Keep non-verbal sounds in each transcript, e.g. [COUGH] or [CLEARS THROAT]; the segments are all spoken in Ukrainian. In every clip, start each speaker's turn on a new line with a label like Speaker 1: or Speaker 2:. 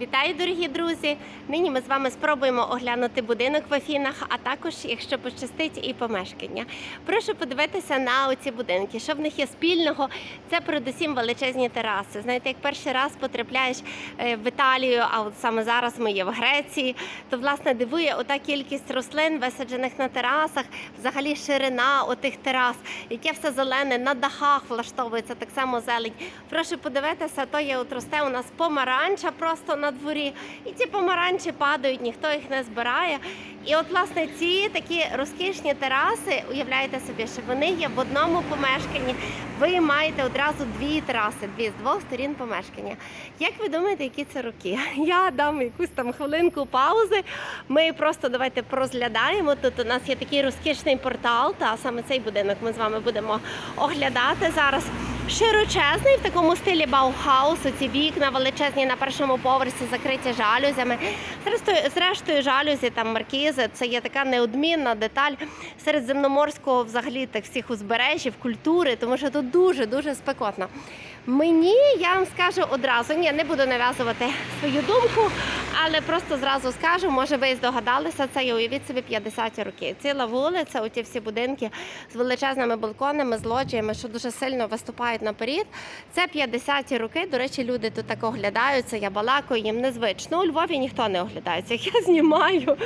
Speaker 1: Вітаю, дорогі друзі! Нині ми з вами спробуємо оглянути будинок в Афінах, а також, якщо пощастить, і помешкання. Прошу подивитися на оці будинки. Що в них є спільного? Це передусім величезні тераси. Знаєте, як перший раз потрапляєш е, в Італію, а от саме зараз ми є в Греції, то власне дивує ота кількість рослин, висаджених на терасах, взагалі ширина отих терас, яке все зелене на дахах влаштовується так само зелень. Прошу подивитися, то є от росте у нас помаранча просто на дворі, і ці помаранчі падають, ніхто їх не збирає. І от власне ці такі розкішні тераси, уявляєте собі, що вони є в одному помешканні. Ви маєте одразу дві тераси, дві з двох сторін помешкання. Як ви думаєте, які це роки? [LAUGHS] Я дам якусь там хвилинку паузи. Ми просто давайте порозглядаємо. Тут у нас є такий розкішний портал, та саме цей будинок ми з вами будемо оглядати зараз. Широчезний в такому стилі Баухаусу. ці вікна величезні на першому поверсі закриті жалюзями. Зрештою, зрештою жалюзі там маркізи. Це є така неодмінна деталь середземноморського взагалі так всіх узбережжів, культури, тому що тут дуже дуже спекотно. Мені я вам скажу одразу, ні, не буду нав'язувати свою думку, але просто зразу скажу, може ви здогадалися, це є уявіть собі 50 роки. Ціла вулиця, оті всі будинки з величезними балконами, з лоджіями, що дуже сильно виступають наперед. Це 50-ті роки. До речі, люди тут так оглядаються. Я балакаю, їм незвично. У Львові ніхто не оглядається. Я знімаю.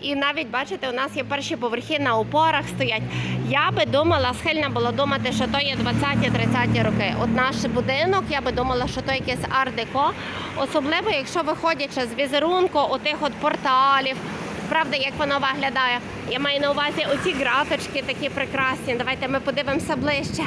Speaker 1: І навіть бачите, у нас є перші поверхи на опорах стоять. Я би думала, схильна була думати, що то є 20-30 роки. От наш будинок, я би думала, що то якесь ар-деко. Особливо, якщо виходячи з візерунку отих от порталів. Правда, як воно виглядає? Я маю на увазі оці граточки такі прекрасні. Давайте ми подивимося ближче.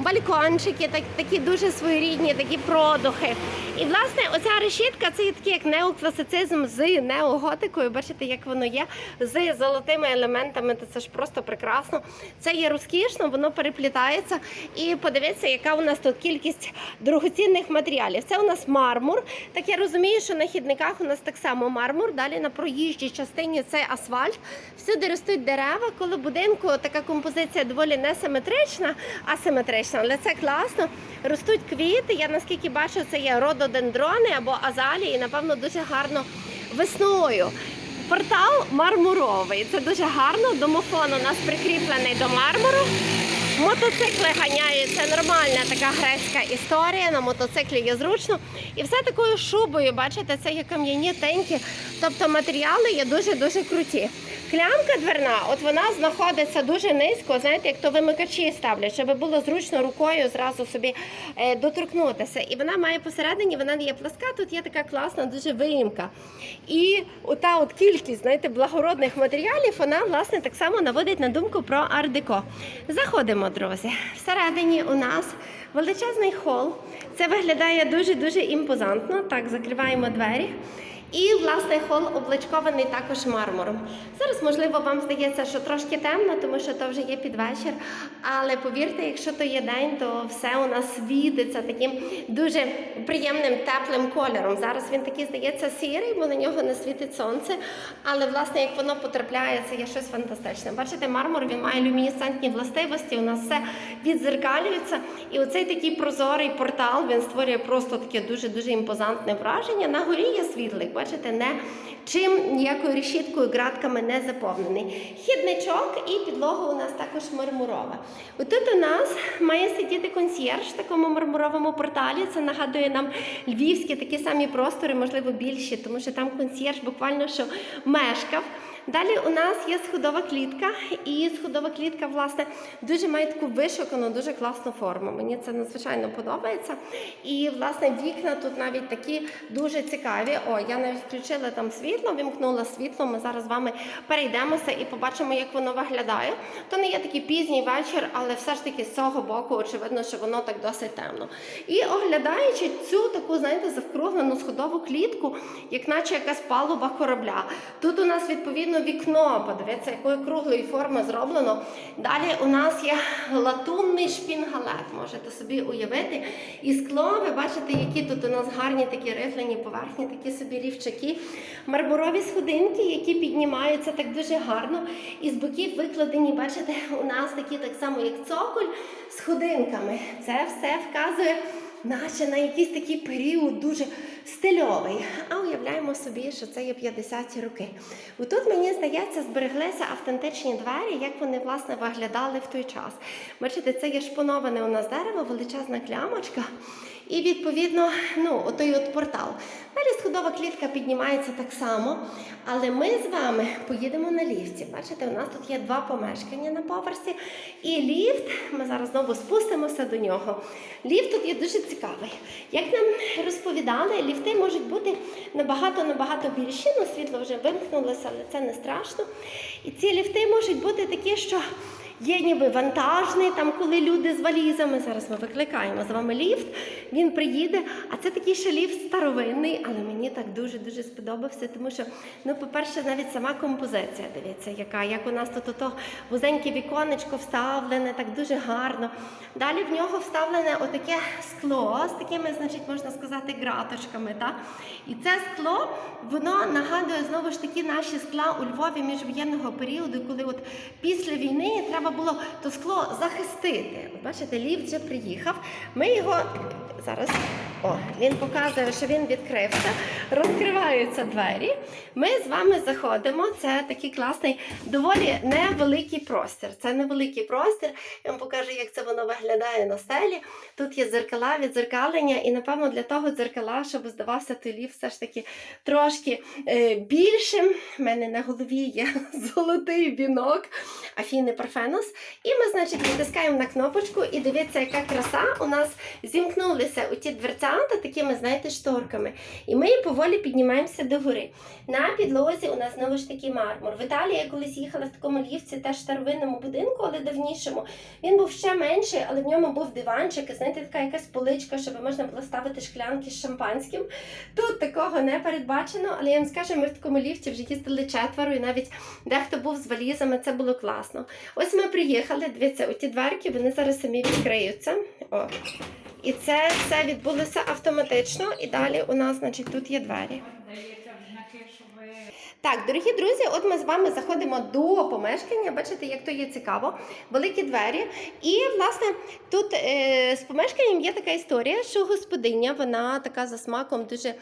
Speaker 1: Балкончики, так, такі дуже своєрідні, такі продухи. І власне оця решітка це є такий як неокласицизм з неоготикою. Бачите, як воно є з золотими елементами. То це ж просто прекрасно. Це є розкішно, воно переплітається. І подивіться, яка у нас тут кількість дорогоцінних матеріалів. Це у нас мармур. Так я розумію, що на хідниках у нас так само мармур. Далі на проїжджій частині це асфальт. Всюди ростуть дерева. Коли будинку така композиція доволі несиметрична, асиметрична, але це класно. Ростуть квіти. Я наскільки бачу, це є рододендрони або азалії. Напевно, дуже гарно весною. Портал мармуровий. Це дуже гарно. Домофон у нас прикріплений до мармуру. Мотоцикли ганяють, це нормальна така грецька історія. На мотоциклі є зручно. І все такою шубою, бачите, це є кам'яні тенькі. Тобто матеріали є дуже-дуже круті. Клямка дверна, от вона знаходиться дуже низько, знаєте, як то вимикачі ставлять, щоб було зручно рукою зразу собі е, доторкнутися. І вона має посередині, вона є пласка, тут є така класна, дуже виїмка. І ота от кількість, знаєте, благородних матеріалів, вона власне так само наводить на думку про ар-деко. Заходимо, друзі. Всередині у нас величезний хол. Це виглядає дуже-дуже імпозантно. Так, закриваємо двері. І власне хол обличкований також мармуром. Зараз, можливо, вам здається, що трошки темно, тому що то вже є під вечір. Але повірте, якщо то є день, то все у нас світиться таким дуже приємним теплим кольором. Зараз він такий здається сірий, бо на нього не світить сонце. Але власне, як воно потрапляє, це є щось фантастичне. Бачите, мармур він має люмінесцентні властивості. У нас все відзеркалюється. І оцей такий прозорий портал він створює просто таке дуже дуже імпозантне враження. На горі є світлик. Бачите, не чим ніякою решіткою, ґратками не заповнений. Хідничок і підлога у нас також мармурова. Отут у нас має сидіти консьєрж в такому мармуровому порталі. Це нагадує нам львівські такі самі простори, можливо, більші, тому що там консьєрж буквально що мешкав. Далі у нас є сходова клітка, і сходова клітка, власне, дуже має таку вишукану, дуже класну форму. Мені це надзвичайно подобається. І, власне, вікна тут навіть такі дуже цікаві. О, я навіть включила там світло, вімкнула світло. Ми зараз з вами перейдемося і побачимо, як воно виглядає. То не є такий пізній вечір, але все ж таки з цього боку, очевидно, що воно так досить темно. І оглядаючи цю таку, знаєте, завкруглену сходову клітку, як наче якась палуба корабля. Тут у нас відповідно вікно, подивіться, якої круглої форми зроблено. Далі у нас є латунний шпінгалет, можете собі уявити. І скло, ви бачите, які тут у нас гарні такі рифлені поверхні, такі собі рівчаки. Мармурові сходинки, які піднімаються так дуже гарно. І з боків викладені, бачите, у нас такі так само, як цоколь, сходинками. Це все вказує наче на якийсь такий період дуже стильовий. А уявляємо собі, що це є 50-ті роки. Тут, мені здається, збереглися автентичні двері, як вони власне виглядали в той час. Бачите, це є шпоноване у нас дерево, величезна клямочка. І відповідно, ну, отой от портал. Далі сходова клітка піднімається так само. Але ми з вами поїдемо на ліфті. Бачите, у нас тут є два помешкання на поверсі. І ліфт, ми зараз знову спустимося до нього. Ліфт тут є дуже цікавий. Як нам розповідали, ліфти можуть бути набагато-набагато більші. Ну, світло вже вимкнулося, але це не страшно. І ці ліфти можуть бути такі, що. Є ніби вантажний, там коли люди з валізами. Зараз ми викликаємо з вами ліфт. Він приїде. А це такий ще ліфт старовинний, але мені так дуже дуже сподобався, тому що, ну, по-перше, навіть сама композиція, дивіться, яка як у нас тут ото вузеньке віконечко вставлене, так дуже гарно. Далі в нього вставлене отаке скло з такими, значить, можна сказати, граточками. Так? І це скло, воно нагадує знову ж таки наші скла у Львові міжвоєнного періоду, коли от після війни треба було то скло захистити. От бачите, ліфт вже приїхав. Ми його зараз. О, він показує, що він відкрився, розкриваються двері. Ми з вами заходимо. Це такий класний, доволі невеликий простір. Це невеликий простір. Я вам покажу, як це воно виглядає на стелі. Тут є дзеркала, відзеркалення, і напевно для того дзеркала, щоб здавався ліфт все ж таки трошки е, більшим. У мене на голові є [LAUGHS] золотий вінок Афіни Парфенос. І ми, значить, натискаємо на кнопочку, і дивіться, яка краса у нас зімкнулися у ті дверцята такими, знаєте, шторками. І ми поволі піднімаємося до гори. На підлозі у нас знову ж таки мармур. В Італії я колись їхала в такому ліфті, теж старовинному будинку, але давнішому. Він був ще менший, але в ньому був диванчик, і знаєте, така якась поличка, щоб можна було ставити шклянки з шампанським. Тут такого не передбачено, але я вам скажу, ми в такому ліфті вже їздили четверо, і навіть дехто був з валізами, це було класно. Ось ми приїхали, дивіться, оті дверки, вони зараз самі відкриються. О. І це все відбулося автоматично. І далі у нас, значить, тут є двері.
Speaker 2: Дається в знаки, що ви
Speaker 1: Так, дорогі друзі, от ми з вами заходимо до помешкання. Бачите, як то є цікаво, великі двері. І власне тут е, з помешканням є така історія, що господиня, вона така за смаком дуже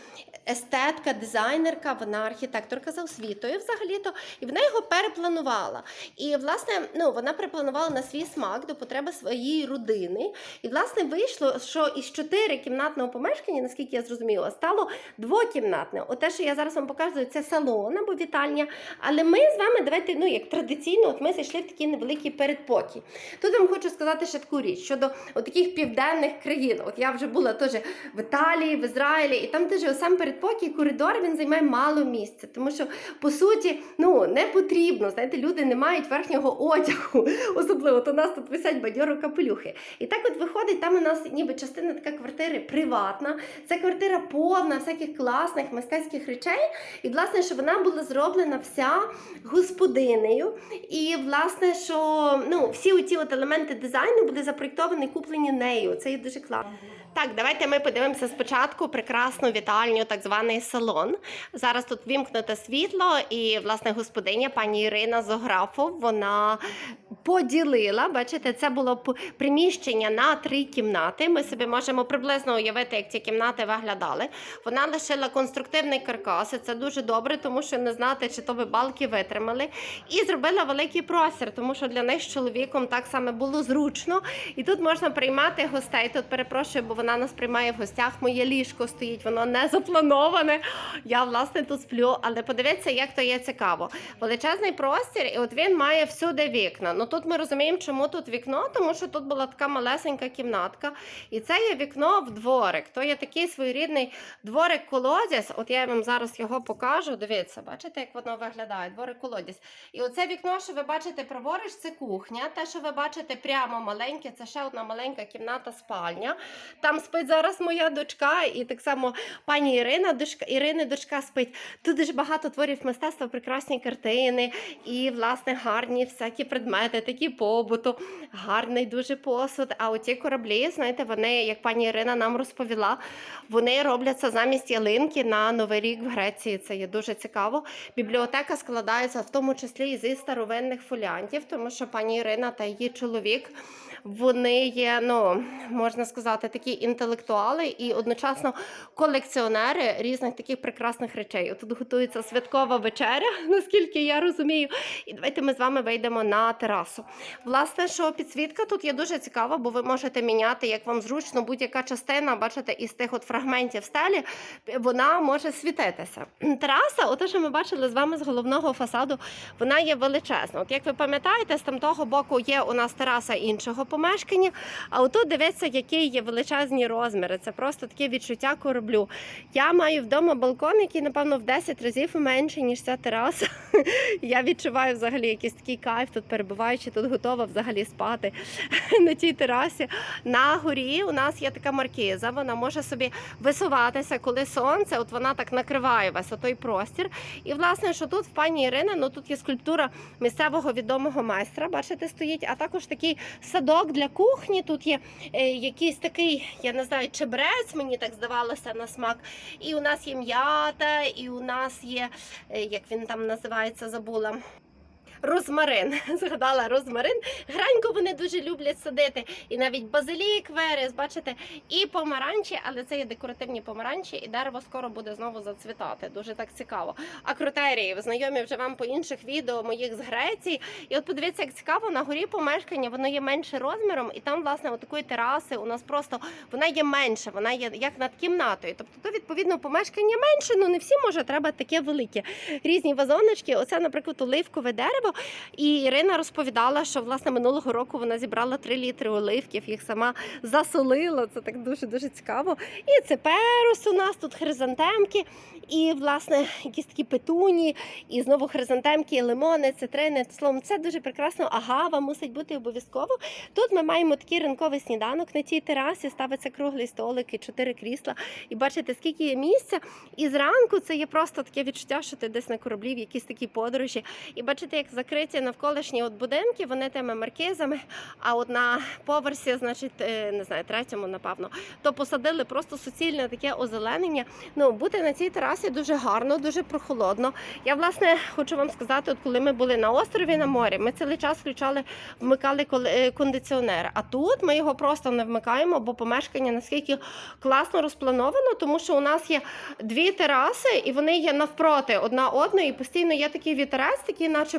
Speaker 1: естетка, дизайнерка, вона архітекторка за освітою взагалі-то, і вона його перепланувала. І власне, ну вона перепланувала на свій смак до потреби своєї родини. І власне вийшло, що із чотирикімнатного помешкання, наскільки я зрозуміла, стало двокімнатне. Оте, що я зараз вам показую, це салон або вітальня. Але ми з вами давайте, ну як традиційно, от ми зайшли в такий невеликий передпокій. Тут вам хочу сказати ще таку річ щодо таких південних країн. От я вже була теж в Італії, в Ізраїлі, і там теж сам передпокій, коридор він займає мало місця, тому що по суті ну не потрібно. Знаєте, люди не мають верхнього одягу, [LAUGHS] особливо то у нас тут висять бадьоро капелюхи. І так от виходить, там у нас ніби частина така квартири приватна. Це квартира повна всяких класних мистецьких речей. І власне, що вона була зроблена вся господинею. І власне, що ну всі оці от елементи дизайну були запроєктовані, куплені нею. Це є дуже класно. Так, давайте ми подивимося спочатку прекрасну вітальню, так званий салон. Зараз тут вімкнуте світло, і власне господиня пані Ірина Зографов вона поділила. Бачите, це було приміщення на три кімнати. Ми собі можемо приблизно уявити, як ці кімнати виглядали. Вона лишила конструктивний каркас, і це дуже добре, тому що не знати, чи то би балки витримали. І зробила великий простір, тому що для них з чоловіком так само було зручно. І тут можна приймати гостей. Тут перепрошую, бо вона нас приймає в гостях. Моє ліжко стоїть, воно не заплановане. Я власне тут сплю, але подивіться, як то є цікаво. Величезний простір, і от він має всюди вікна. Ну тут ми розуміємо, чому тут вікно, тому що тут була така малесенька кімнатка, і це є вікно в дворик. То є такий своєрідний дворик колодязь. От я вам зараз його покажу. Дивіться, бачите, як воно виглядає? Дворик колодязь. І оце вікно, що ви бачите праворуч, це кухня. Те, що ви бачите прямо маленьке, це ще одна маленька кімната спальня. Там спить зараз моя дочка, і так само пані Ірина, дочка Ірини, дочка спить. Тут дуже багато творів мистецтва, прекрасні картини і власне гарні всякі предмети, такі побуту, гарний дуже посуд. А оті кораблі, знаєте, вони, як пані Ірина нам розповіла, вони робляться замість ялинки на Новий рік в Греції. Це є дуже цікаво. Бібліотека складається в тому числі і зі старовинних фоліантів, тому що пані Ірина та її чоловік вони є, ну можна сказати, такі інтелектуали і одночасно колекціонери різних таких прекрасних речей. Тут готується святкова вечеря, [LAUGHS] наскільки я розумію. І давайте ми з вами вийдемо на терасу. Власне, що підсвітка тут є дуже цікава, бо ви можете міняти, як вам зручно, будь-яка частина, бачите, із тих от фрагментів стелі, вона може світитися. [CLEARS THROAT] Тераса, ото що ми бачили з вами з головного фасаду, вона є величезна. От як ви пам'ятаєте, з там того боку є у нас тераса іншого помешкання, а отут дивіться, які є величезні розміри. Це просто таке відчуття кораблю. Я маю вдома балкон, який, напевно, в 10 разів менший, ніж ця тераса. [LAUGHS] Я відчуваю взагалі якийсь такий кайф тут перебуваючи, тут готова взагалі спати [LAUGHS] на тій терасі. На горі у нас є така маркіза, вона може собі висуватися, коли сонце, от вона так накриває весь отой простір. І власне, що тут в пані Ірини, ну тут є скульптура місцевого відомого майстра, бачите, стоїть, а також такий садок для кухні. Тут є е, якийсь такий, я не знаю, чебрець, мені так здавалося на смак. І у нас є м'ята, і у нас є, е, як він там називається, забула. Розмарин, [LAUGHS] згадала розмарин. Гранько вони дуже люблять садити. І навіть базилік, верес, бачите, і помаранчі, але це є декоративні помаранчі, і дерево скоро буде знову зацвітати. Дуже так цікаво. Акротерії, ви знайомі вже вам по інших відео моїх з Греції. І от подивіться, як цікаво, на горі помешкання воно є менше розміром, і там, власне, от такої тераси у нас просто вона є менше, вона є як над кімнатою. Тобто, то відповідно помешкання менше, ну не всі може, треба таке велике. Різні вазоночки. Оце, наприклад, оливкове дерево. І Ірина розповідала, що власне минулого року вона зібрала 3 літри оливків, їх сама засолила. Це так дуже дуже цікаво. І це перус у нас тут хризантемки, і власне якісь такі петуні, і знову хризантемки, лимони, цитрини. Словом, це дуже прекрасно. Агава мусить бути обов'язково. Тут ми маємо такий ранковий сніданок на цій терасі. Ставиться круглий столик і чотири крісла. І бачите, скільки є місця. І зранку це є просто таке відчуття, що ти десь на кораблі в якісь такі подорожі. І бачите, як закриті навколишні от будинки, вони тими маркизами. А от на поверсі, значить, е, не знаю, третьому, напевно, то посадили просто суцільне таке озеленення. Ну, бути на цій терасі дуже гарно, дуже прохолодно. Я власне хочу вам сказати, от коли ми були на острові на морі, ми цілий час включали, вмикали е, кондиціонер. А тут ми його просто не вмикаємо, бо помешкання наскільки класно розплановано, тому що у нас є дві тераси, і вони є навпроти одна одної. І постійно є такий вітерець, такий, наче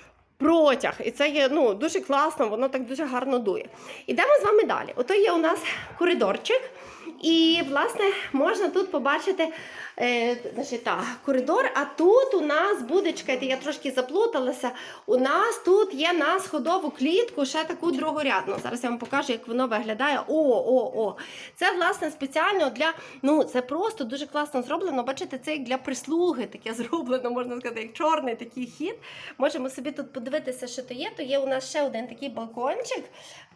Speaker 1: протяг. І це є ну, дуже класно, воно так дуже гарно дує. Ідемо з вами далі. Ото є у нас коридорчик. І, власне, можна тут побачити е, значить, так, коридор, а тут у нас буде, чекайте, я трошки заплуталася. У нас тут є на сходову клітку ще таку другорядну. Зараз я вам покажу, як воно виглядає. О, о, о. Це, власне, спеціально для. Ну, це просто дуже класно зроблено. Бачите, це як для прислуги таке зроблено, можна сказати, як чорний такий хід. Можемо собі тут подивитися, що то є. То є у нас ще один такий балкончик.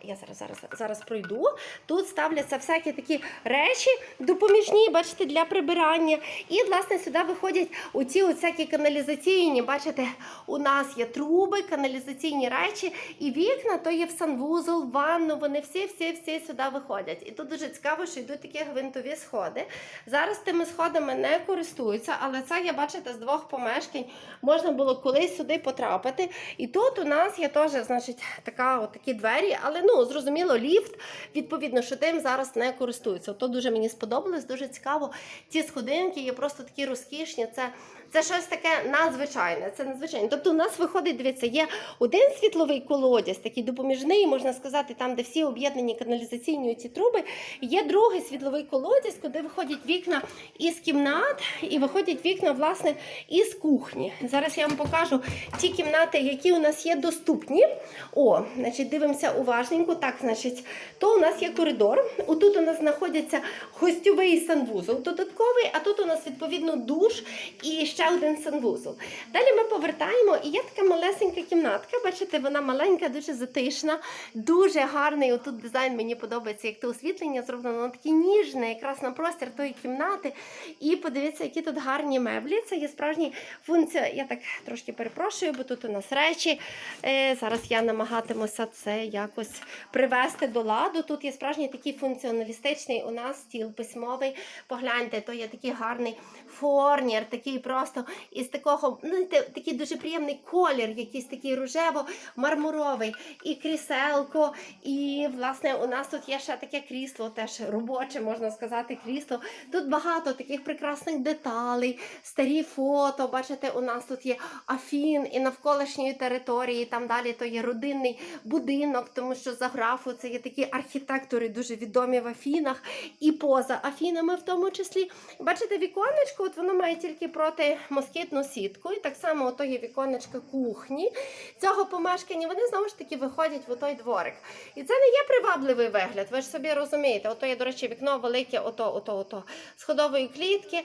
Speaker 1: Я зараз, зараз, зараз пройду. Тут ставляться всякі такі речі допоміжні, бачите, для прибирання. І, власне, сюди виходять оці всякі каналізаційні. Бачите, у нас є труби, каналізаційні речі, і вікна то є в санвузол, в ванну. Вони всі, всі, всі сюди виходять. І тут дуже цікаво, що йдуть такі гвинтові сходи. Зараз тими сходами не користуються, але це я бачите з двох помешкань можна було колись сюди потрапити. І тут у нас є теж, значить, така от такі двері, але ну зрозуміло, ліфт. Відповідно, що тим зараз не користуються. То дуже мені сподобалось, дуже цікаво. Ці сходинки є просто такі розкішні. Це. Це щось таке надзвичайне. Це надзвичайне. Тобто, у нас виходить, дивіться, є один світловий колодязь, такий допоміжний, можна сказати, там, де всі об'єднані каналізаційні ці труби. Є другий світловий колодязь, куди виходять вікна із кімнат і виходять вікна, власне, із кухні. Зараз я вам покажу ті кімнати, які у нас є доступні. О, значить, дивимося уважненько. Так, значить, то у нас є коридор. Отут у нас знаходиться гостьовий санвузол додатковий, а тут у нас відповідно душ і ще один санвузол. Далі ми повертаємо, і є така малесенька кімнатка. Бачите, вона маленька, дуже затишна, дуже гарний. Отут дизайн мені подобається, як то освітлення зроблено воно таке ніжне, якраз на простір тої кімнати. І подивіться, які тут гарні меблі. Це є справжні функція. Я так трошки перепрошую, бо тут у нас речі. Е, зараз я намагатимуся це якось привести до ладу. Тут є справжній такий функціоналістичний у нас стіл письмовий. Погляньте, то є такий гарний форнір, такий просто із такого, ну, такий дуже приємний колір, якийсь такий рожево-мармуровий, і кріселко, і власне у нас тут є ще таке крісло, теж робоче, можна сказати, крісло. Тут багато таких прекрасних деталей, старі фото. Бачите, у нас тут є Афін і навколишньої території. Там далі то є родинний будинок, тому що за графу це є такі архітектори, дуже відомі в Афінах і поза Афінами в тому числі. Бачите, віконечко, от воно має тільки проти москітну сітку, і так само ото є віконечко кухні цього помешкання. Вони знову ж таки виходять в той дворик. І це не є привабливий вигляд. Ви ж собі розумієте. Ото є, до речі, вікно велике, ото, ото, ото сходової клітки.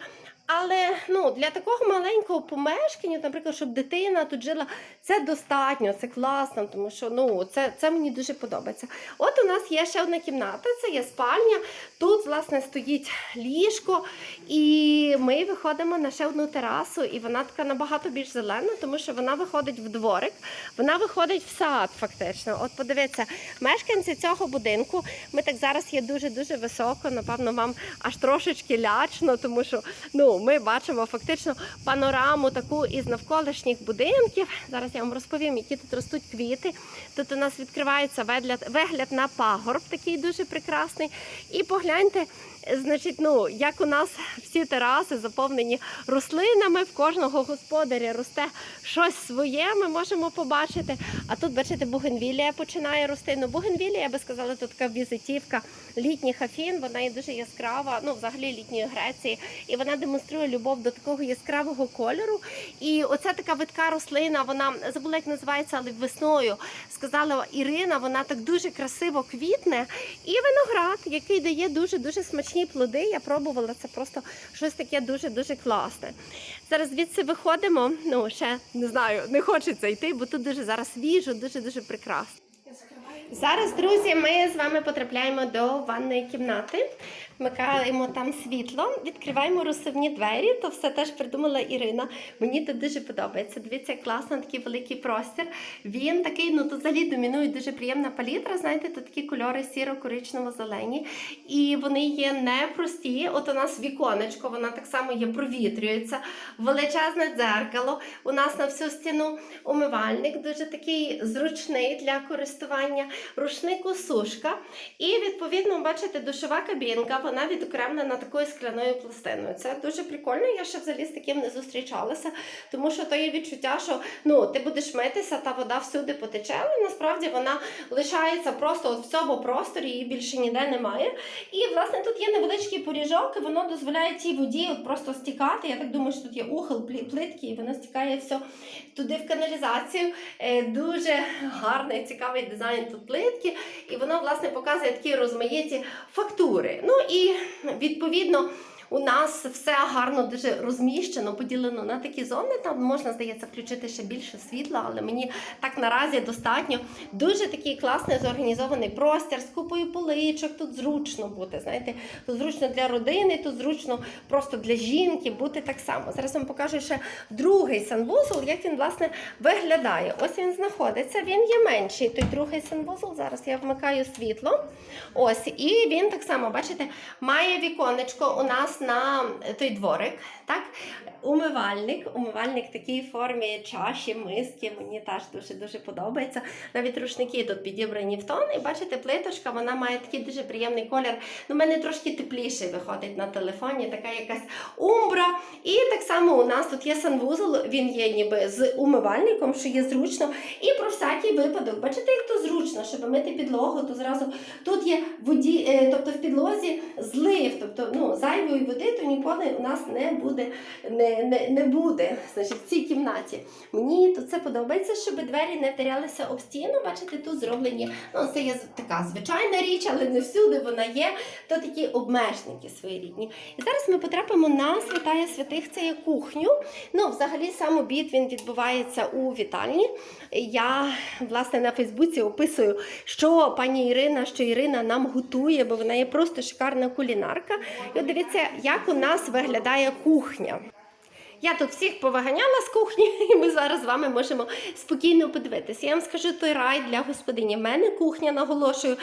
Speaker 1: Але ну для такого маленького помешкання, наприклад, щоб дитина тут жила, це достатньо, це класно, тому що ну це, це мені дуже подобається. От у нас є ще одна кімната, це є спальня. Тут, власне, стоїть ліжко, і ми виходимо на ще одну терасу, і вона така набагато більш зелена, тому що вона виходить в дворик, вона виходить в сад, фактично. От подивіться, мешканці цього будинку. Ми так зараз є дуже дуже високо. Напевно, вам аж трошечки лячно, тому що ну ми бачимо фактично панораму таку із навколишніх будинків. Зараз я вам розповім, які тут ростуть квіти. Тут у нас відкривається вигляд, вигляд на пагорб, такий дуже прекрасний. І погляньте, значить, ну як у нас всі тераси заповнені рослинами, в кожного господаря росте щось своє. Ми можемо побачити. А тут, бачите, бугенвілія починає рости. Ну, бугенвілія, я би сказала, тут така візитівка літніх афін. Вона є дуже яскрава, ну взагалі літньої Греції, і вона демонструє любов до такого яскравого кольору. І оця така видка рослина, вона забула, як називається, але весною сказала Ірина, вона так дуже красиво квітне. І виноград, який дає дуже дуже смачні плоди. Я пробувала це просто щось таке дуже дуже класне. Зараз звідси виходимо. Ну ще не знаю, не хочеться йти, бо тут дуже зараз свіжо, дуже дуже прекрасно. Зараз, друзі, ми з вами потрапляємо до ванної кімнати. Вмикаємо там світло, відкриваємо розсувні двері. То все теж придумала Ірина. Мені тут дуже подобається. Дивіться, як класно, такий великий простір. Він такий, ну тут взагалі домінує дуже приємна палітра. Знаєте, тут такі кольори сіро-коричнево-зелені. І вони є непрості. От у нас віконечко, вона так само є, провітрюється. Величезне дзеркало. У нас на всю стіну умивальник, дуже такий зручний для користування. Рушнику сушка. І відповідно, бачите, душова кабінка, вона відокремлена такою скляною пластиною. Це дуже прикольно. Я ще взагалі з таким не зустрічалася, тому що то є відчуття, що ну ти будеш митися, та вода всюди потече, але насправді вона лишається просто от в цьому просторі, її більше ніде немає. І власне тут є невеличкий поріжок, і воно дозволяє цій воді просто стікати. Я так думаю, що тут є ухил плитки, і воно стікає все туди в каналізацію. Е, Дуже гарний, цікавий дизайн тут плитки, і воно власне показує такі розмаїті фактури. Ну і відповідно. У нас все гарно дуже розміщено, поділено на такі зони. Там можна, здається, включити ще більше світла, але мені так наразі достатньо. Дуже такий класний зорганізований простір з купою поличок. Тут зручно бути. Знаєте, тут зручно для родини, тут зручно просто для жінки бути так само. Зараз вам покажу ще другий санвузол, як він власне виглядає. Ось він знаходиться. Він є менший. Той другий санвузол. Зараз я вмикаю світло. Ось, і він так само, бачите, має віконечко у нас на той дворик. Так? Умивальник. Умивальник в формі чаші, миски. Мені теж дуже дуже подобається. Навіть рушники тут підібрані в тон. І бачите, плиточка, вона має такий дуже приємний колір. Ну, у мене трошки тепліший виходить на телефоні, така якась умбра. І так само у нас тут є санвузол, він є ніби з умивальником, що є зручно. І про всякий випадок, бачите, як то зручно, щоб мити підлогу, то зразу тут є воді, е, тобто в підлозі злив, тобто ну, зайвої води, то ніколи у нас не буде, не, не, не буде значить, в цій кімнаті. Мені тут це подобається, щоб двері не вдарялися об стіну. Бачите, тут зроблені, ну це є така звичайна річ, але не всюди вона є. То такі обмежники своєрідні. І зараз ми потрапимо на святая святих, це є кухню. Ну, взагалі, сам обід він відбувається у вітальні. Я власне на Фейсбуці описую, що пані Ірина, що Ірина нам готує, бо вона є просто шикарна кулінарка. І от дивіться, як у нас виглядає кухня. Я тут всіх повиганяла з кухні, [LAUGHS] і ми зараз з вами можемо спокійно подивитися. Я вам скажу той рай для господині. В мене кухня, наголошую,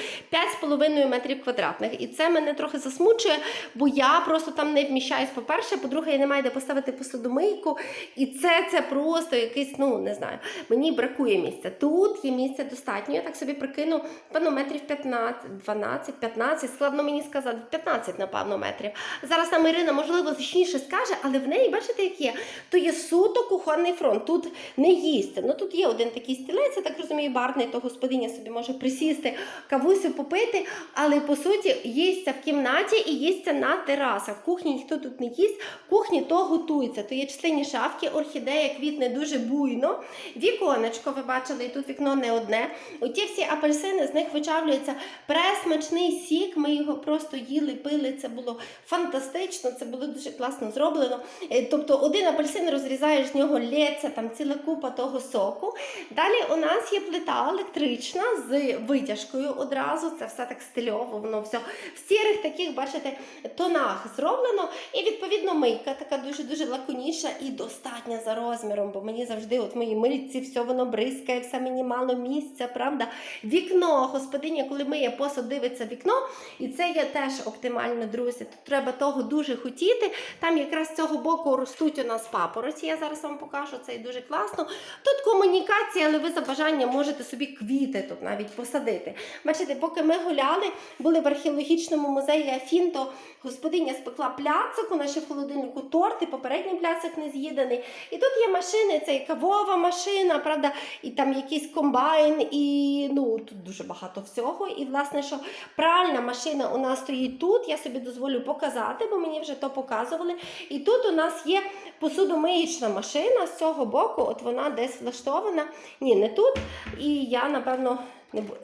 Speaker 1: 5,5 метрів квадратних. І це мене трохи засмучує, бо я просто там не вміщаюсь. По-перше, по-друге, я не маю де поставити посудомийку. І це, це просто якийсь, ну не знаю, мені бракує місця. Тут є місця достатньо. Я так собі прикину, певно, метрів 15, 12, 15, складно мені сказати, 15, напевно, метрів. Зараз нам Ірина, можливо, точніше скаже, але в неї, бачите, як є, то є суто кухонний фронт. Тут не їсти. Ну тут є один такий стілець, я так розумію, барний, то господиня собі може присісти, кавусю попити, але по суті їсться в кімнаті і їсться на терасах. В кухні ніхто тут не їсть, в кухні то готується. То є численні шафки, орхідея квітне дуже буйно. Віконечко, ви бачили, і тут вікно не одне. Оті всі апельсини, з них вичавлюється пресмачний сік. Ми його просто їли, пили. Це було фантастично, це було дуже класно зроблено. Е, Тобто один апельсин розрізаєш з нього лється, там ціла купа того соку. Далі у нас є плита електрична з витяжкою одразу. Це все так стильово, воно все в сірих таких, бачите, тонах зроблено. І відповідно мийка така дуже дуже лаконічна і достатня за розміром, бо мені завжди, от в моїй мильці, все воно бризкає, все мені місця, правда? Вікно, господиня, коли миє посуд, дивиться вікно, і це є теж оптимально, друзі. Тут треба того дуже хотіти. Там якраз з цього боку ростуть нас папороті. Я зараз вам покажу, це і дуже класно. Тут комунікація, але ви за бажанням можете собі квіти тут навіть посадити. Бачите, поки ми гуляли, були в археологічному музеї Афін, то господиня спекла пляцок, у нас в холодильнику торт, і попередній пляцок не з'їдений. І тут є машини, це і кавова машина, правда, і там якийсь комбайн, і ну тут дуже багато всього. І власне, що пральна машина у нас стоїть тут. Я собі дозволю показати, бо мені вже то показували. І тут у нас є посудомиїчна машина з цього боку, от вона десь влаштована. Ні, не тут. І я, напевно,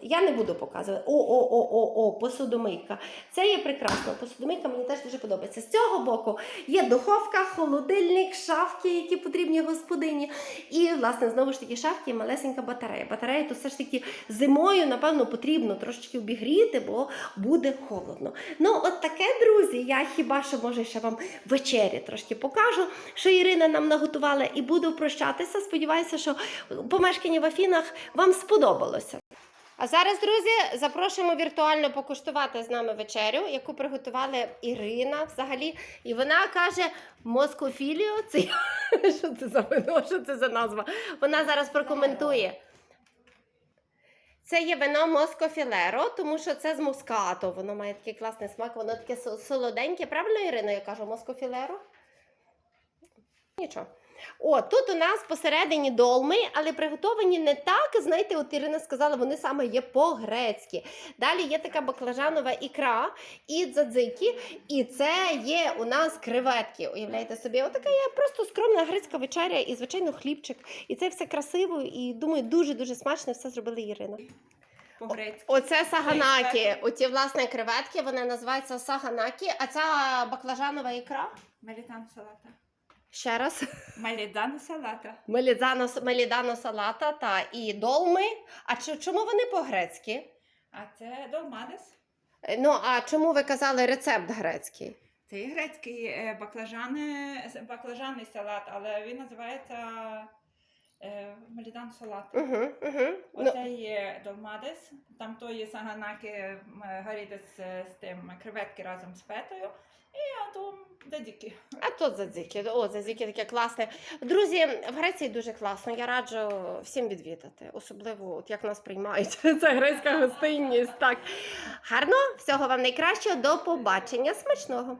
Speaker 1: я не буду показувати. О, о, посудомийка. Це є прекрасно. Посудомийка мені теж дуже подобається. З цього боку є духовка, холодильник, шафки, які потрібні господині. І, власне, знову ж таки, шафки і малесенька батарея. Батарея то все ж таки зимою, напевно, потрібно трошечки обігріти, бо буде холодно. Ну, от таке, друзі, я хіба що може ще вам ввечері трошки покажу, що Ірина нам наготувала, і буду прощатися. Сподіваюся, що помешкання в Афінах вам сподобалося. А зараз, друзі, запрошуємо віртуально покуштувати з нами вечерю, яку приготували Ірина взагалі. І вона каже: Москофіліо, це [LAUGHS] що це за вино? Що це за назва? Вона зараз прокоментує. Це є вино Москофілеро, тому що це з мускату. Воно має такий класний смак, воно таке солоденьке. Правильно, Ірина, я кажу Москофілеро? Нічого. О, тут у нас посередині долми, але приготовані не так. Знаєте, от Ірина сказала, вони саме є по-грецьки. Далі є така баклажанова ікра і дзадзики. І це є у нас креветки. Уявляєте собі, отака є просто скромна грецька вечеря і, звичайно, хлібчик. І це все красиво і думаю, дуже-дуже смачно все зробила Ірина. Оце саганакі. Оці, власне, креветки, вони називаються саганакі, а ця баклажанова ікра.
Speaker 2: Мелітан салата.
Speaker 1: Ще раз.
Speaker 2: Мелідан салата.
Speaker 1: Мелідано, мелідано салата та і долми. А чи- чому вони по-грецьки?
Speaker 2: А це долмадес.
Speaker 1: Е, Ну, а чому ви казали рецепт грецький?
Speaker 2: Це і грецький е, баклажани, баклажанний салат, але він називається е, мелідан салат.
Speaker 1: Угу, угу. Ну,
Speaker 2: Оце є долмадес, там то є саганаки м, гаріти з, з тим креветки разом з фетою. І а то дадіки.
Speaker 1: а то задзіки. О, задзіки таке класне. Друзі, в Греції дуже класно. Я раджу всім відвідати, особливо от як нас приймають. [LAUGHS] Це грецька гостинність. Так гарно, всього вам найкращого. До побачення. Смачного.